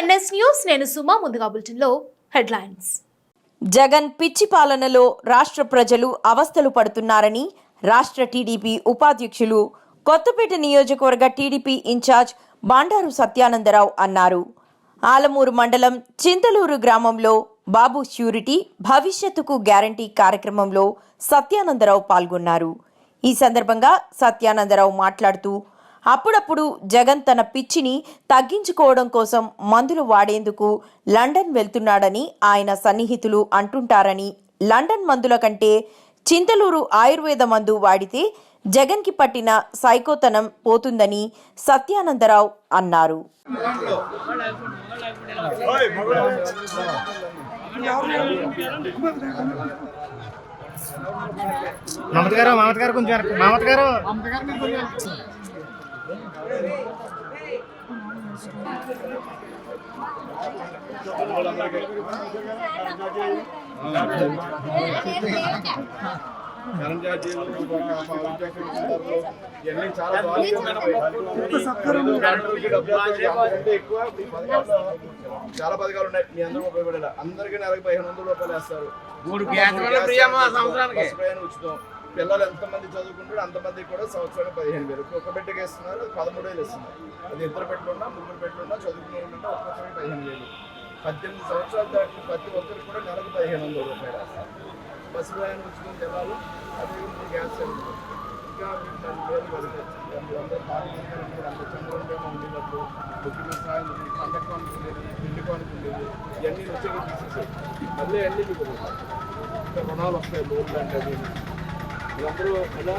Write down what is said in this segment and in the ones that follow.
NS news. నేను సుమా ముందుగా బులెటిన్లో హెడ్లైన్స్. జగన్ పిచ్చి పాలనలో రాష్ట్ర ప్రజలు అవస్థలు పడుతున్నారని రాష్ట్ర టీడీపీ ఉపాధ్యక్షులు కొత్తపేట నియోజకవర్గ టీడీపీ ఇన్ఛార్జ్ బాండారు సత్యానందరావు అన్నారు. ఆలమూరు మండలం చింతలూరు గ్రామంలో బాబు ష్యూరిటీ భవిష్యత్తుకు గ్యారంటీ కార్యక్రమంలో సత్యానందరావు పాల్గొన్నారు. ఈ సందర్భంగా సత్యానందరావు మాట్లాడుతూ అప్పుడప్పుడు జగన్ తన పిచ్చిని తగ్గించుకోవడం కోసం మందులు వాడేందుకు లండన్ వెళ్తున్నాడని ఆయన సన్నిహితులు అంటుంటారని లండన్ మందుల కంటే చింతలూరు ఆయుర్వేద మందు వాడితే జగన్కి పట్టిన సైకోతనం పోతుందని సత్యానందరావు అన్నారు. మమత గారు మమత గారు కొంచెం మమత గారు. ఎక్కువ చాలా పథకాలు ఉన్నాయి మీ అందరూ ఉపయోగపడేలా అందరికీ నెలకు పదిహేను వందల రూపాయలు వేస్తారు మూడు గ్యాస్ సంవత్సరానికి. ఉచితం పిల్లలు ఎంతమంది చదువుకుంటారో అంతమందికి కూడా సంవత్సరానికి పదిహేను వేలు. ఒక్క బిడ్డకి ఇస్తున్నారు పదమూడు వేలు ఇస్తున్నారు అది ఇద్దరు పెట్టుకున్నా ముగ్గురు పెట్టుకున్నా చదువుకునే ఉంటే ఒక్కొక్కరికి పదిహేను వేలు. పద్దెనిమిది సంవత్సరాలు దాటిన ప్రతి ఒక్కరికి కూడా నెలకు పదిహేను వందల రూపాయలు బస్సు ప్రయాణం ఉచితం జనాలు అదే గ్యాస్ సిలిండర్. ఇంకా మీకు నన్ను వేలు అందరూ పార్టీలు అంత చంద్రుడు మేము ఉండేటప్పుడు ముఖ్యమైన సాయం ఉంది కండక్ట్ ఉండేది ఇంటి పనికి ఉండేది ఇవన్నీ వచ్చేవి తీసేసాయి మళ్ళీ అన్నీ మీకు ఇంకా రుణాలు వస్తాయి లోన్లు అంటే అవి. మీరందరూ ఎలా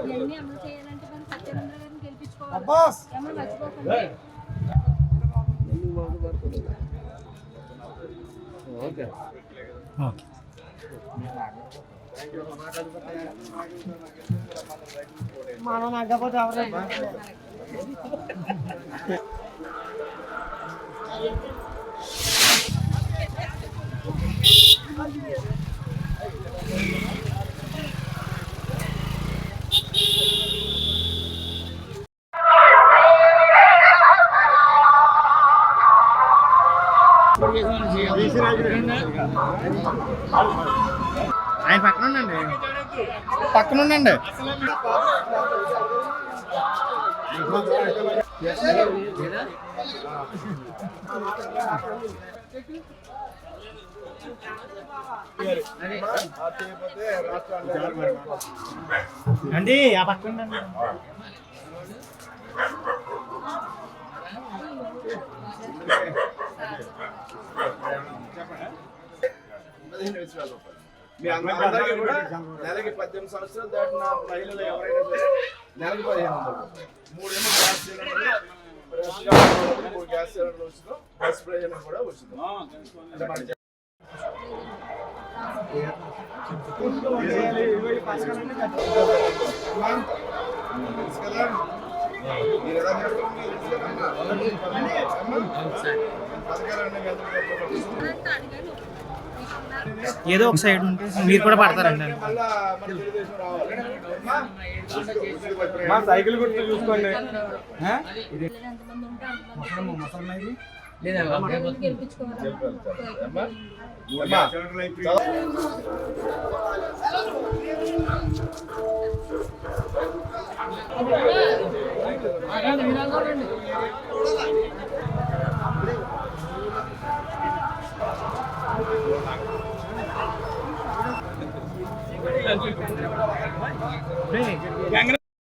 ఇవన్నీ అమలు చేయాలంటే మనం సత్యానంద గారిని ఎవరు? ఆయన పక్కన ఉండండి. పక్కన ఉండండి. అండి ఆ పక్కన ఉండండి. పదిహేను వేల రూపాయలు మీ అందరికీ కూడా నెలకి పద్దెనిమిది సంవత్సరాలు దాటిన మహిళలు ఎవరైనా సరే నెలకి పదిహేను వందలు. మూడేమో గ్యాస్ సిలిండర్ మూడు గ్యాస్ సిలిండర్లు ఉచితం బస్ ప్రయాణం కూడా ఉచితం అంటే మన తెలుసు కదా? ఏదో ఒక సైడ్ ఉంటే మీరు కూడా పడతారండి. మా సైకిల్ గుర్తు చూసుకోండి. లేదా